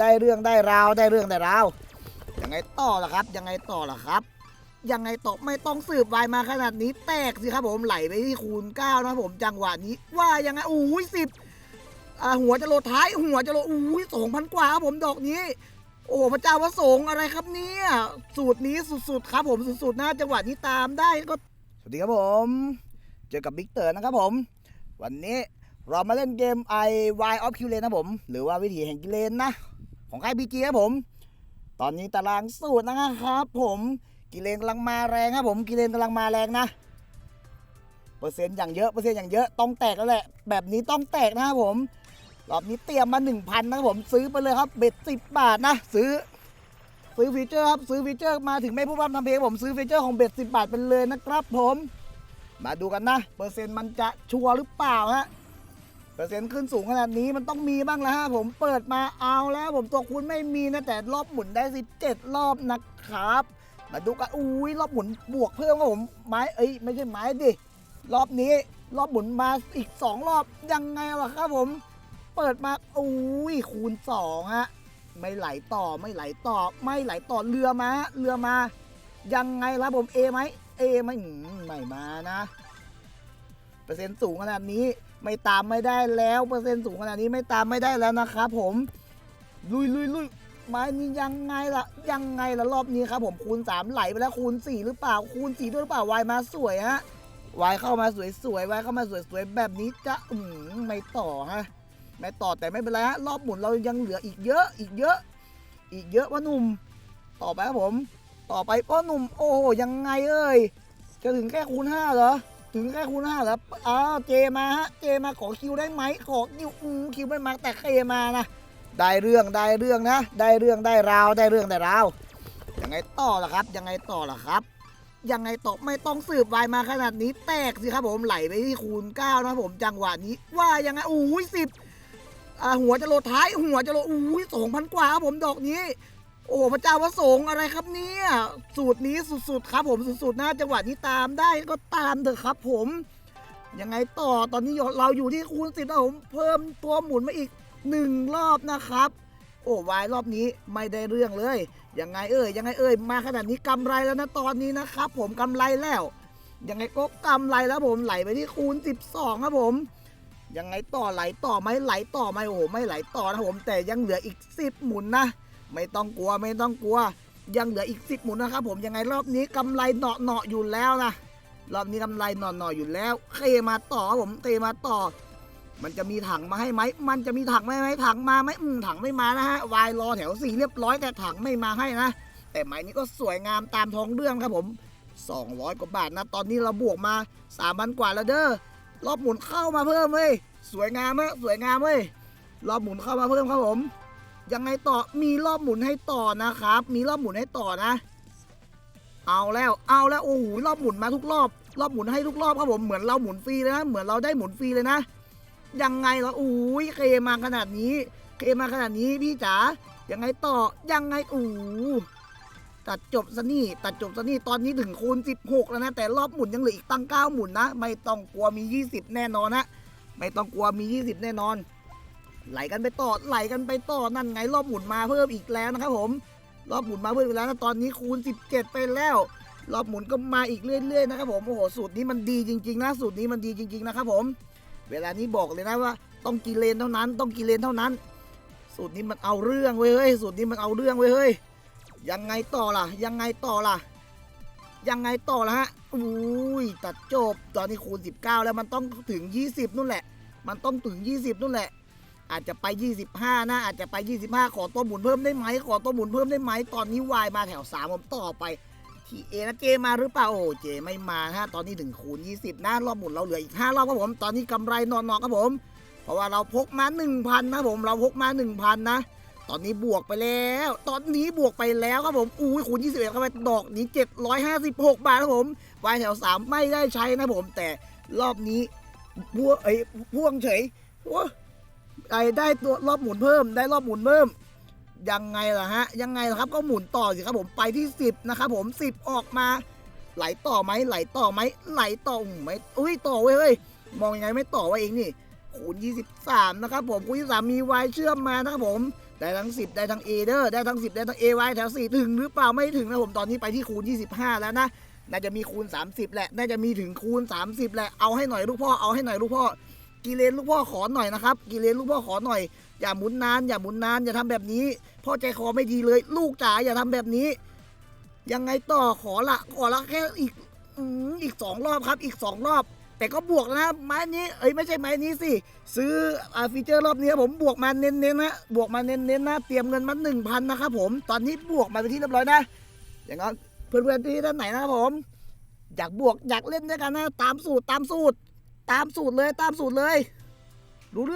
ได้เรื่องได้ราวได้เรื่องได้ราวยังไงต่อล่ะครับ ยังไงต่อล่ะครับ ยังไงต่อไม่ต้องสืบวายมาขนาดนี้แตกสิครับผมไหลไปที่คูณเก้านะครับผมจังหวะนี้ ว่ายังไงอุ้ยสิบหัวจะโลดท้ายหัวจะโลดอุ้ยสองพันกว่าครับผมดอกนี้ โอ้พระเจ้าพระสงฆ์อะไรครับเนี่ยสูตรนี้สุดๆครับผมสุดๆนะจังหวะนี้ตามได้ก็สวัสดีครับผม เจอกับบิ๊กเตอร์นะครับผม วันนี้ เรามาเล่นเกม i y of q l a n นะผม หรือว่าวิถีแห่งกิเลนนะ ของค่าย BG ครับผม ตอนนี้ตารางสูตรนะครับผมกิเลนกำลังมาแรงครับผมกิเลนกำลังมาแรงนะเปอร์เซ็นต์อย่างเยอะเปอร์เซ็นต์อย่างเยอะต้องแตกแล้วแหละ แบบนี้ต้องแตกนะครับผมรอบนี้เตรียมมา 1,000นะครับผมซื้อไปเลยครับเบ็ดสิบบาทนะ ซื้อ ซื้อฟีเจอร์ครับซื้อฟีเจอร์มาถึงไม่พูดพร่ำทำเพลงผมซื้อฟีเจอร์ของเบ็ดสิบบาทไปเลยนะครับผม มาดูกันนะ เปอร์เซ็นต์มันจะชัวร์หรือเปล่าฮะ เปอร์เซ็นต์ขึ้นสูงขนาดนี้มันต้องมีบ้างแล้วฮะผมเปิดมาเอาแล้วผมตัวคุณไม่มีนะแต่รอบหมุนได้ 17 รอบนะครับ มาดูกันอุ้ยรอบหมุนบวกเพิ่มครับผมไม้เอ้ยไม่ใช่ไม้ดิรอบนี้รอบหมุนมาอีก 2 รอบยังไงล่ะครับผม เปิดมาอุ้ยคูณ2ฮะไม่ไหลต่อไม่ไหลต่อ ไม่ไหลต่อเรือมาเรือมา ยังไงล่ะผมเอไหมเอไม่อืมไม่มานะ เปอร์เซ็นต์สูงขนาดนี้ ไม่ตามไม่ได้แล้วเปอร์เซ็นต์สูงขนาดนี้ไม่ตามไม่ได้แล้วนะครับผมลุยลุยลุยไม้นี้ยังไงล่ะยังไงล่ะรอบนี้ครับผมคูณ 3 ไหลไปแล้วคูณ 4 หรือเปล่าคูณ 4 ด้วยหรือเปล่าวายมาสวยฮะวายเข้ามาสวยสวยๆวายเข้ามาสวยสวยๆแบบนี้จะอืมไม่ต่อฮะไม่ต่อแต่ไม่เป็นไรฮะรอบหมุนเรายังเหลืออีกเยอะอีกเยอะ อีกเยอะวะหนุ่ม ต่อไปครับผม ต่อไปพ่อหนุ่มโอ้ยังไงเอ้ยจะถึงแค่คูณ5เหรอ ถึงแค่คูณห้าแล้วอ้าวเจมาฮะเจมาขอคิวได้ไหมขอคิวอืมคิวไม่มาแต่เคมานะได้เรื่องได้เรื่องนะ ได้เรื่องได้ราวได้เรื่องได้ราวยังไงต่อล่ะครับ ยังไงต่อล่ะครับยังไงต่อไม่ต้องสืบวายมาขนาดนี้แตกสิครับผมไหลไปที่คูณเก้านะครับผมจังหวะนี้ ว่ายังไงอุ้ยสิบหัวจะโลดท้ายหัวจะโลดอุ้ยสองพันกว่าครับผมดอกนี้ โอ้พระเจ้าพระสงฆ์อะไรครับเนี่ย สูตรนี้สุดๆครับผมสุดๆนะจังหวะนี้ตามได้ก็ตามเถอะครับ ผมยังไงต่อตอนนี้เราอยู่ที่คูณสิบนะผมเพิ่มตัวหมุนมาอีกหนึ่งรอบนะครับ โอ้วายรอบนี้ไม่ได้เรื่องเลยยังไงเอ่ยยังไงเอ่ยมาขนาดนี้กำไรแล้วนะตอนนี้นะครับ ผมกำไรแล้วยังไงก็กำไรแล้วผมไหลไปที่คูณ 12 ครับผมยังไงต่อไหลต่อไหมไหลต่อไหมโอ้โหไม่ไหลต่อนะผมแต่ยังเหลืออีก 10 หมุนนะ ไม่ต้องกลัวไม่ต้องกลัว ยังเหลืออีก10หมุนนะครับผมยังไงรอบนี้กำไรเนาะเนาะอยู่แล้วนะรอบนี้กำไรเนาะเนาะอยู่แล้วเคมาต่อครับผมเคมาต่อ มันจะมีถังมาให้ไหมมันจะมีถังไหมไหมถังมาไหมอืมถังไม่มานะฮะวายรอแถวสี่เรียบร้อยแต่ถังไม่มาให้นะแต่ไม้นี้ก็สวยงามตามท้องเรื่องครับผม 200 กว่าบาทนะ ตอนนี้เราบวกมา3,000กว่าแล้วเด้อรอบหมุนเข้ามาเพิ่มเว้ยสวยงามเว้ยสวยงามเว้ยรอบหมุนเข้ามาเพิ่มครับผม ยังไงต่อมีรอบหมุนให้ต่อนะครับ มีรอบหมุนให้ต่อนะ เอาแล้วเอาแล้วโอ้โหรอบหมุนมาทุกรอบ รอบหมุนให้ทุกรอบครับผมเหมือนเราหมุนฟรีเลยนะเหมือนเราได้หมุนฟรีเลยนะยังไงล่ะโอ้ยเคมาขนาดนี้ เคมาขนาดนี้พี่จ๋ายังไงต่อยังไงโอ้ตัดจบซะนี่ตัดจบซะนี่ตอนนี้ถึงคูณ 16 แล้วนะ แต่รอบหมุนยังเหลืออีกตั้ง 9 หมุนนะ ไม่ต้องกลัวมี 20 แน่นอนนะ ไม่ต้องกลัวมี 20 แน่นอน ไหลกันไปต่อไหลกันไปต่อนั่นไงรอบหมุนมาเพิ่มอีกแล้วนะครับผมรอบหมุนมาเพิ่มอีกแล้วนะตอนนี้คูณ 17 ไปแล้ว รอบหมุนก็มาอีกเรื่อยๆนะครับผมโอ้โหสูตรนี้มันดีจริงๆนะสูตรนี้มันดีจริง ๆนะครับผม เวลานี้บอกเลยนะว่า ต้องกินเลนเท่านั้น ต้องกินเลนเท่านั้น สูตรนี้มันเอาเรื่องเว้ยเฮ้ยสูตรนี้มันเอาเรื่องเว้ยเฮ้ยยังไงต่อล่ะ ยังไงต่อล่ะ ยังไงต่อล่ะฮะอุ้ยตัดจบตอนนี้คูณ 19 แล้วมันต้องถึง 20นู่นแหละ มันต้องถึง 20นู่นแหละ อาจจะไป 25 นะอาจจะไป 25 ขอตัวหมุนเพิ่มได้ไหมขอตัวหมุนเพิ่มได้ไหมตอนนี้วายมาแถว3ผมต่อไปทีเอนะเจมาหรือเปล่าโอ้เจไม่มาฮะตอนนี้ถึงคูณ20นะรอบหมุนเราเหลืออีก5รอบครับผมตอนนี้กำไรนอนๆครับผม เพราะว่าเราพกมา 1,000 นะผมเราพกมา 1,000 นะ ตอนนี้บวกไปแล้ว ตอนนี้บวกไปแล้วครับผมอุ้ยคูณ21เข้าไปดอกนี้ 756 บาทครับผมวายแถว 3 ไม่ได้ใช้นะผม แต่รอบนี้พวกเอ้ยพ่วงเฉยว้า ไอ้ได้ตัวรอบหมุนเพิ่ม ได้รอบหมุนเพิ่ม ยังไงล่ะฮะ ยังไงล่ะครับ ก็หมุนต่อสิครับผม ไปที่ 10 นะครับผม 10 ออกมา ไหลต่อไหมไหลต่อไหมไหลต่อไหมอุ้ยต่อเว้ยเฮ้ย มองยังไงไม่ต่อไว้เองนี่คูณ23 นะครับผมคูณ23มีวายเชื่อมมานะครับผม ได้ทั้ง 10 ได้ทั้ง A เด้อได้ทั้ง 10 ได้ทั้ง A ไว้แถว4ถึงหรือเปล่าไม่ถึงนะผมตอนนี้ไปที่คูณ 25 แล้วนะ น่าจะมีคูณ 30 แหละ น่าจะมีถึงคูณ 30 แหละ เอาให้หน่อยลูกพ่อ เอาให้หน่อยลูกพ่อ กีเลนลูกพ่อขอหน่อยนะครับกีเลนลูกพ่อขอหน่อย อย่าหมุนนานอย่าหมุนนานอย่าทำแบบนี้ พ่อใจคอไม่ดีเลย ลูกจ๋าอย่าทำแบบนี้ ยังไงต่อขอละขอละแค่อีกอีกสองรอบครับ อีกสองรอบ แต่ก็บวกนะไม้นี้เอ้ยไม่ใช่ไม้นี้สิซื้ออ่าฟีเจอร์รอบนี้ผมบวกมาเน้นๆนะบวกมาเน้นๆนะเตรียมเงินมาหนึ่งพันนะครับผมตอนนี้บวกมาเป็นที่เรียบร้อยนะอย่างนั้นเพื่อนๆที่ด้านไหนนะครับผมอยากบวกอยากเล่นด้วยกันนะตามสูตรตามสูตร ตามสูตรเลยตามสูตรเลย รู้เรื่อง